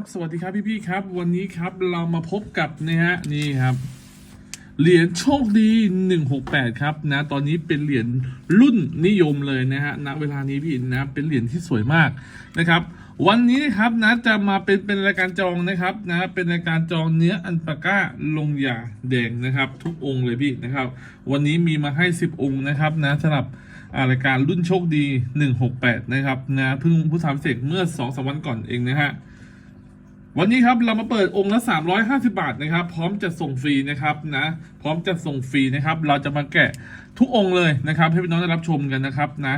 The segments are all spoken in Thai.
บสวัสดีครับพี่ๆครับ วันนี้ครับเรามาพบกับนะฮะนี่ครับ เหรียญโชคดี 168 ครับนะ ตอนนี้เป็นเหรียญรุ่นนิยมเลยนะฮะณเวลานี้พี่นะ เป็นเหรียญที่สวยมากนะครับ วันนี้นะครับนะจะมาเป็นเป็นรายการจองนะครับนะเป็นรายการจองเนื้ออันปาก้าลงยาแดงนะครับ ทุกองค์เลยพี่นะครับ วันนี้มีมาให้ 10 องค์นะครับนะสำหรับรายการรุ่นโชคดี 168 นะครับนะเพิ่งผู้ทำเสร็จเมื่อ2อสวันก่อนเองนะฮะ วันนี้ครับเรามาเปิดองค์ละ 350 บาทนะครับ พร้อมจะส่งฟรีนะครับนะพร้อมจะส่งฟรีนะครับ เราจะมาแกะทุกองค์เลยนะครับ ให้พี่น้องได้รับชมกันนะครับนะ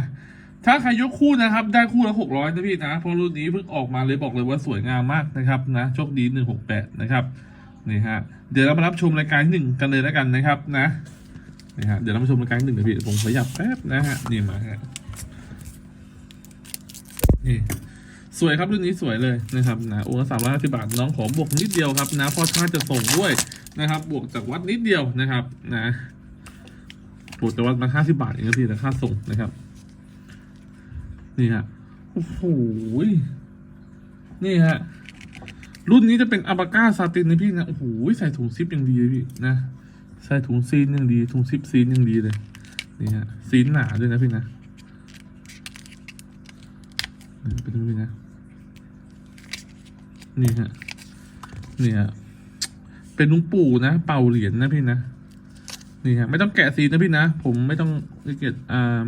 ถ้าใครยกคู่นะครับ ได้คู่ละ 600นะพี่นะเพราะรุ่นนี้เพิ่งออกมาเลยบอกเลยว่าสวยงามมากนะครับนะโชคดี 168 นะครับนี่ฮะเดี๋ยวเรามารับชมรายการที่หนึ่งกันเลยแล้วกันนะครับนะนี่ฮะเดี๋ยวเรามาชมรายการที่หนึ่งเดี๋ยวพี่ผมขยับแป๊บนะฮะนี่มาฮะนี่ สวยครับรุ่นนี้สวยเลยนะครับนะโองค์ละสามร้อยห้าสิบาทน้องขอบวกนิดเดียวครับนะเพราะถ้าจะส่งด้วยนะครับ บวกจากวัดนิดเดียวนะครับ นะบวกจากวัดมาห้าสิบาทเองครับพี่แต่ค่าส่งนะครับ นี่ฮะโอ้โหนี่ฮะรุ่นนี้จะเป็นอัลปาก้าซาตินนะพี่นะโอ้โหใส่ถุงซิปอย่างดีเลยพี่นะใส่ถุงซีนอย่างดี ถุงซิปซีนอย่างดีเลยนี่ฮะซีนหนาด้วยนะพี่นะเป็นพี่นะ นี่ฮะนี่ฮะเป็นลุงปู่นะ เป่าเหรียญนะพี่นะนี่ฮะไม่ต้องแกะซีนนะพี่นะ ผมไม่ต้องเก็บอ่า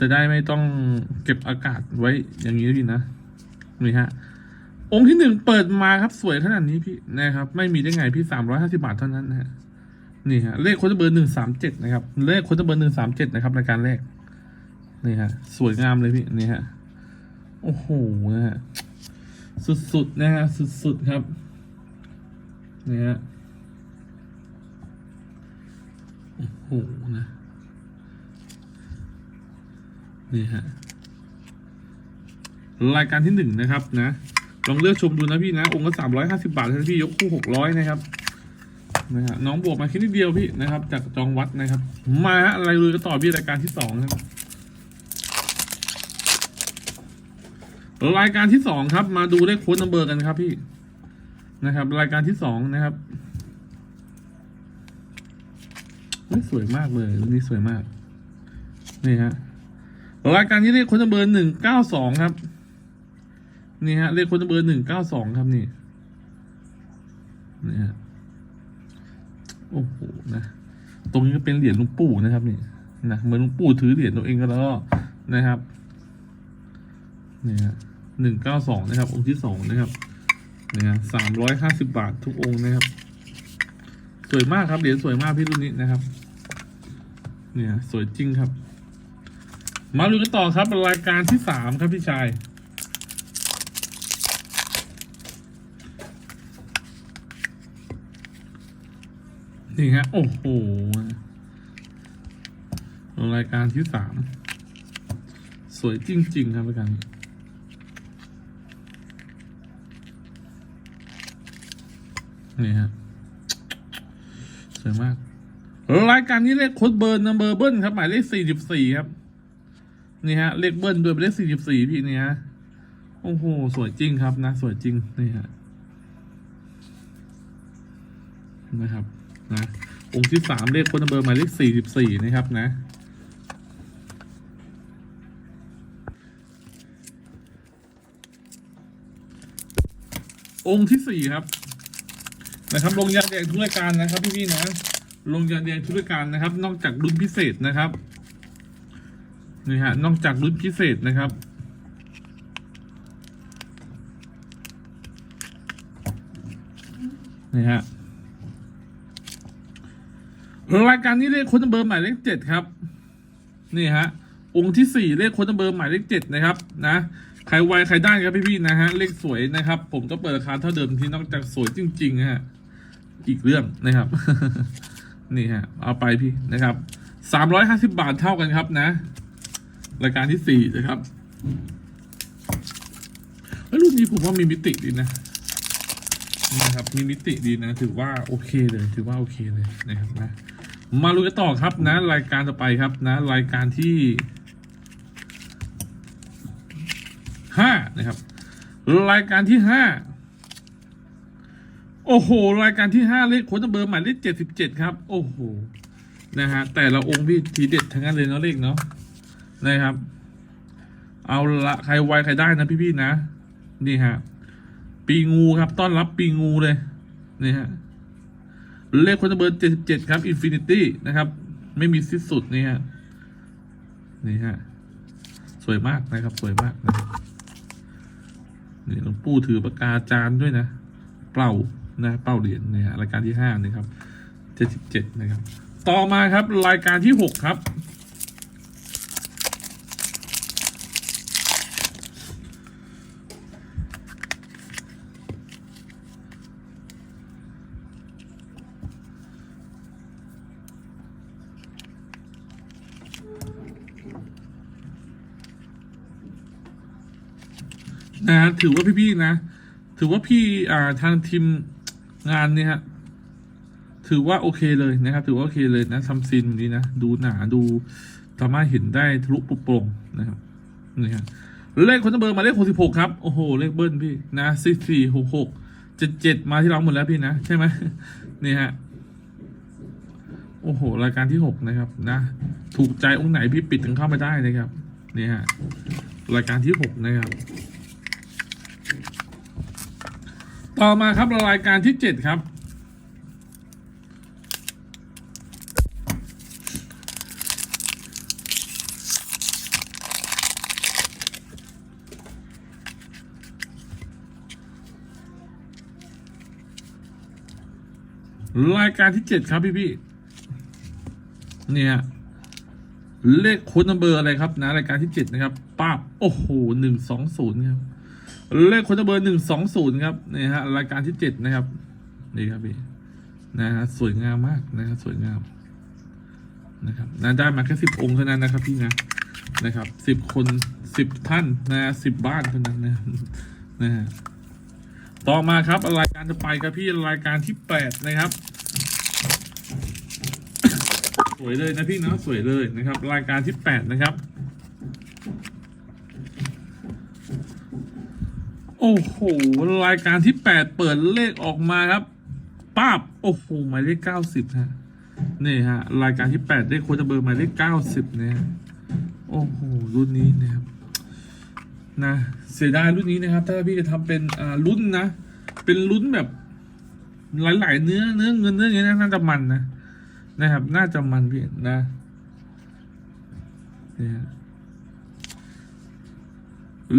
จะได้ไม่ต้องเก็บอากาศไว้อย่างนี้พี่นะนี่ฮะองค์ที่หนึ่งเปิดมาครับสวยขนาดนี้พี่นะครับ ไม่มีได้ไงพี่สามร้อยห้าสิบาทเท่านั้นนะฮะนี่ฮะเลขโค้ดเบอร์หนึ่งสามเจ็ดนะครับ เลขโค้ดเบอร์หนึ่งสามเจ็ดนะครับรายการแรกนี่ฮะ สวยงามเลยพี่นี่ฮะ โอ้โหนะฮะ สุดๆนะฮะสุดๆครับนี่ฮะโอ้โหนะนี่ฮะรายการที่หนึ่งนะครับนะลองเลือกชมดูนะพี่นะ องค์ละสามร้อยห้าสิบาทนะพี่ยกคู่หกร้อยนะครับนะฮะน้องบวกมาแค่นิดเดียวพี่นะครับ จากจองวัดนะครับ มาฮะอะไรเลยก็ต่อพี่รายการที่สองนะครับ รายการที่สองครับ มาดูเลขโค้ดนัมเบอร์กันครับพี่นะครับ รายการที่สองนะครับเฮ้ยสวยมากเลยนนี้สวยมาก นี่ฮะรายการนี้เลขโค้ดนัมเบอร์หนึ่งเก้าสองครับ นี่ฮะเลขโค้ดนัมเบอร์หนึ่งเก้าสองครับนี่นี่ฮะโอ้โหนะ ตรงนี้ก็เป็นเหรียญหลวงปู่นะครับนี่นะเหมือนหลวงปู่ถือเหรียญตัวเองก็แล้วก็นะครับ นี่ฮะ หนึ่งเก้าสองนะครับ องค์ที่สองนะครับนี่ฮะสามร้อยห้าสิบาททุกองค์นะครับ สวยมากครับเหรียญสวยมากพี่รุ่นนี้นะครับ เนี่ยสวยจริงครับ มาดูกันต่อครับรายการที่สามครับพี่ชายนี่ฮะโอ้โหรายการที่สามสวยจริง ๆ ครับรายการนี้ นี่ฮะสวยมาก รายการนี้เลขโค้ดเบอร์นัมเบอร์เบิ้ลครับ หมายเลขสี่สิบสี่ครับ นี่ฮะ เลขเบิ้ลด้วยเป็นเลขสี่สิบสี่พี่นี่ฮะ โอ้โห สวยจริงครับนะ สวยจริง นี่ฮะ นะครับ นะ องค์ที่สามเลขโค้ดนัมเบอร์หมายเลขสี่สิบสี่นะครับนะองค์ที่สี่ครับ นะครับลงยาแดงทุกรายการนะครับพี่ๆนะลงยาแดงทุกรายการนะครับ นอกจากรุ่นพิเศษนะครับนี่ฮะนอกจากรุ่นพิเศษนะครับนี่ฮะรายการนี้เลขค้นัมเบอร์หมายเลขเจ็ดครับ นี่ฮะองค์ที่สี่เลขค้นัมเบอร์หมายเลขเจ็ดนะครับ นะใครไวใครได้ครับพี่ๆนะฮะเลขสวยนะครับ ผมก็เปิดราคาเท่าเดิมที่นอกจากสวยจริงๆฮะ อีกเรื่องนะครับ นี่ฮะ เอาไปพี่นะครับสามร้อยห้าสิบาทเท่ากันครับนะ รายการที่สี่นะครับเฮ้ยรุ่นนี้ผมว่ามีมิติดีนะนะครับ มีมิติดีนะ ถือว่าโอเคเลย ถือว่าโอเคเลยนะครับนะ มาลุยกันต่อครับนะ รายการต่อไปครับนะ รายการที่ห้านะครับ รายการที่ห้า โอ้โห รายการที่ห้าเลขโค้ดเบอร์หมายเลขเจ็ดสิบเจ็ดครับ โอ้โห นะฮะ แต่ละองค์พี่ทีเด็ดทั้งนั้นเลยเนาะเลขเนาะ นะครับ เอาละใครไวใครได้นะพี่ๆนะ นี่ฮะ ปีงูครับ ต้อนรับปีงูเลย นี่ฮะ เลขโค้ดเบอร์เจ็ดสิบเจ็ดครับอินฟินิตี้นะครับ ไม่มีสิ้นสุดนี่ฮะ นี่ฮะ สวยมากนะครับ สวยมากนะนี่หลวงปู่ถือปากกาจานด้วยนะ เปล่า นะเป้าเหรียญนะฮะรายการที่ห้านะครับเจ็ดสิบเจ็ดนะครับ ต่อมาครับรายการที่หกครับนะฮะถือว่าพี่ๆนะ ถือว่าพี่อ่าทางทีม งานเนี่ยฮะถือว่าโอเคเลยนะครับ ถือว่าโอเคเลยนะทำซีนนี้นะ ดูหนาดูสามารถเห็นได้ทะลุปุโปร่งนะครับนี่ฮะเลขคนเบอร์มาเลขหกสิบหกครับ โอ้โห เลขเบิ้ลพี่นะสี่สี่หกหกเจ็ดเจ็ดมาที่เราหมดแล้วพี่นะ ใช่ไหมนี่ฮะโอ้โห รายการที่หกนะครับ นะ ถูกใจองค์ไหนพี่ปิดถึงเข้ามาได้นะครับนี่ฮะรายการที่หกนะครับ ต่อมาครับรายการที่เจ็ดครับ รายการที่เจ็ดครับพี่พี่เนี่ยเลขค้ดนัมเบอร์อะไรครับนะรายการที่เจ็ดนะครับป้าบโอ้โหหนึ่งสองศูนย์ครับ เลขคนัมเบอร์หนึ่งสองศูนย์ครับนี่ฮะรายการที่เจ็ดนะครับนี่ครับพี่นะฮะสวยงามมากนะครับสวยงามนะครับนะได้มาแค่สิบองค์เท่านั้นนะครับพี่นะนะครับสิบคนสิบท่านนะสิบบ้านเท่านั้นนะนะฮะต่อมาครับรายการจะไปครับพี่รายการที่แปดนะครับ สวยเลยนะพี่เนาะสวยเลยนะครับ รายการที่แปดนะครับ โอ้โห รายการที่แปดเปิดเลขออกมาครับป้าบโอ้โหหมายเลขเก้าสิบฮะนี่ฮะ รายการที่แปดได้โค้ดเบอร์หมายเลขเก้าสิบเนี่ยโอ้โหรุ่นนี้นะครับนะเสียดายรุ่นนี้นะครับ ถ้าพี่จะทำเป็นอ่ารุ่นนะ เป็นรุ่นแบบ หลาย ๆ เนื้อเนื้อเงินเนื้ออย่างนี้น่าจะมันนะนะครับ น่าจะมันพี่นะนี่ฮะ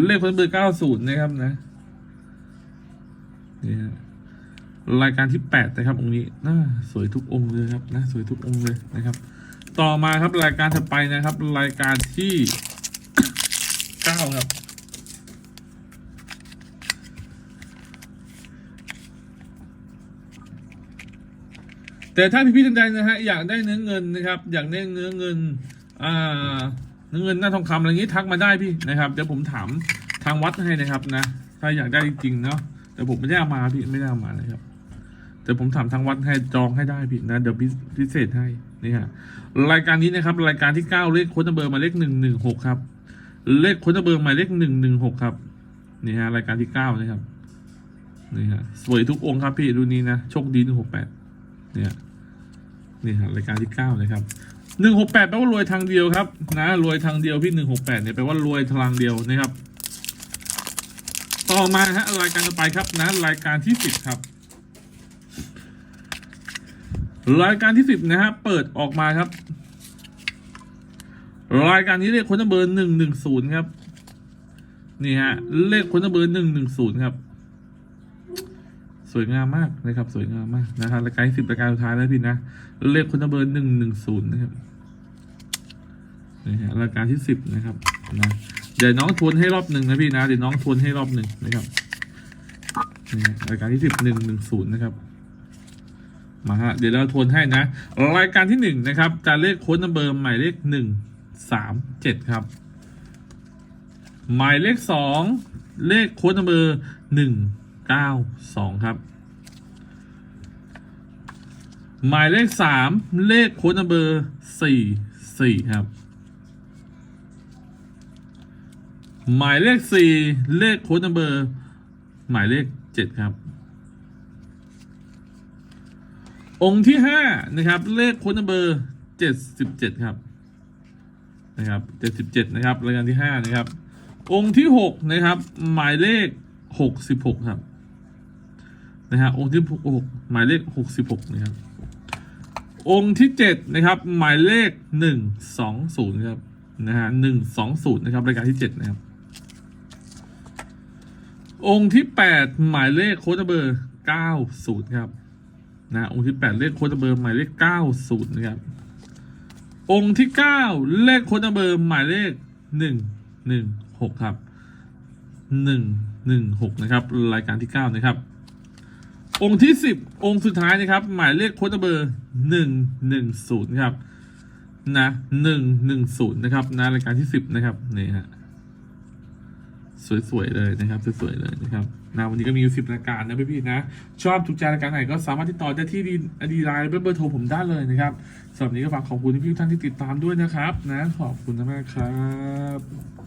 เลขโค้ดเบอร์เก้าศูนย์นะครับนะ นี่ฮะรายการที่แปดนะครับองค์นี้น่าสวยทุกองค์เลยครับนะสวยทุกองค์เลยนะครับ ต่อมาครับรายการถัดไปนะครับ รายการที่เก้าครับแต่ถ้าพี่พี่ท่านใดนะฮะอยากได้เนื้อเงินนะครับ อยากได้เนื้อเงินอ่าเนื้อเงินหน้าทองคำอะไรอย่างนี้ทักมาได้พี่นะครับเดี๋ยวผมถามทางวัดให้นะครับนะ ถ้าอยากได้จริงๆเนาะ แต่ผมไม่ได้เอามาพี่ไม่ได้เอามานะครับ แต่ผมถามทางวัดให้จองให้ได้พี่นะเดี๋ยวพิเศษให้นี่ฮะรายการนี้นะครับ รายการที่เก้าเลขค้ดเบอร์หมายเลขหนึ่งหนึ่งหกครับ เลขค้ดเบอร์หมายเลขหนึ่งหนึ่งหกครับนี่ฮะรายการที่เก้านะครับนี่ฮะสวยทุกองค์ครับพี่ดูนี้นะโชคดีหนึ่งหกแปดเนี่ยนี่ฮะรายการที่เก้านะครับหนึ่งหกแปดแปลว่ารวยทางเดียวครับนะรวยทางเดียวพี่หนึ่งหกแปดเนี่ยแปลว่ารวยทางเดียวนะครับ ต่อมาฮะรายการต่อไปครับนะรายการที่สิบครับ รายการที่สิบนะฮะเปิดออกมาครับ รายการนี้เลขคนเบอร์หนึ่งหนึ่งศูนย์ครับ นี่ฮะเลขคนเบอร์หนึ่งหนึ่งศูนย์ครับ สวยงามมากนะครับ สวยงามมากนะครับรายการที่สิบรายการสุดท้ายแล้วพี่นะเลขคนเบอร์หนึ่งหนึ่งศูนย์นะครับนี่ฮะรายการที่สิบนะครับนะ เดี๋ยวน้องทวนให้รอบหนึ่งนะพี่นะ เดี๋ยวน้องทวนให้รอบหนึ่งนะครับนี่รายการที่สิบหนึ่งหนึ่งศูนย์นะครับ มาฮะ เดี๋ยวเราทวนให้นะ รายการที่หนึ่งนะครับจะเลขโค้ดนัมเบอร์หมายเลขหนึ่งสามเจ็ดครับ หมายเลขสองเลขโค้ดนัมเบอร์หนึ่งเก้าสองครับ หมายเลขสามเลขโค้ดนัมเบอร์สี่สี่ครับ หมายเลขสี่เลขโค้ดนัมเบอร์ หมายเลขเจ็ดครับ องค์ที่ห้านะครับ เลขโค้ดนัมเบอร์เจ็ดสิบเจ็ดครับนะครับเจ็ดสิบเจ็ดนะครับรายการที่ห้านะครับ องค์ที่หกนะครับ หมายเลขหกสิบหกครับนะฮะองค์ที่หกหมายเลขหกสิบหกนะครับ องค์ที่เจ็ดนะครับ หมายเลขหนึ่งสองศูนย์ครับนะฮะหนึ่งสองศูนย์นะครับรายการที่เจ็ดนะครับ องค์ที่แปดหมายเลขโค้ดเบอร์เก้าศูนย์ครับนะองค์ที่แปดเลขโค้ดเบอร์หมายเลขเก้าศูนย์นะครับ องค์ที่เก้าเลขโค้ดเบอร์หมายเลขหนึ่งหนึ่งหกครับหนึ่งหนึ่งหกนะครับ รายการที่เก้านะครับ องค์ที่สิบองค์สุดท้ายนะครับ หมายเลขโค้ดเบอร์หนึ่งหนึ่งศูนย์ครับนะหนึ่งหนึ่งศูนย์นะครับนะรายการที่สิบนะครับนี่ฮะ สวยๆเลยนะครับสวยๆเลยนะครับนะวันนี้ก็มีอยู่สิบรายการนะพี่ๆนะ ชอบถูกใจรายการไหนก็สามารถติดต่อได้ที่ดีดีไลน์เบอร์โทรผมได้เลยนะครับสำหรับนนี้ก็ฝากขอบคุณพี่ๆท่านที่ติดตามด้วยนะครับ นะขอบคุณมากครับ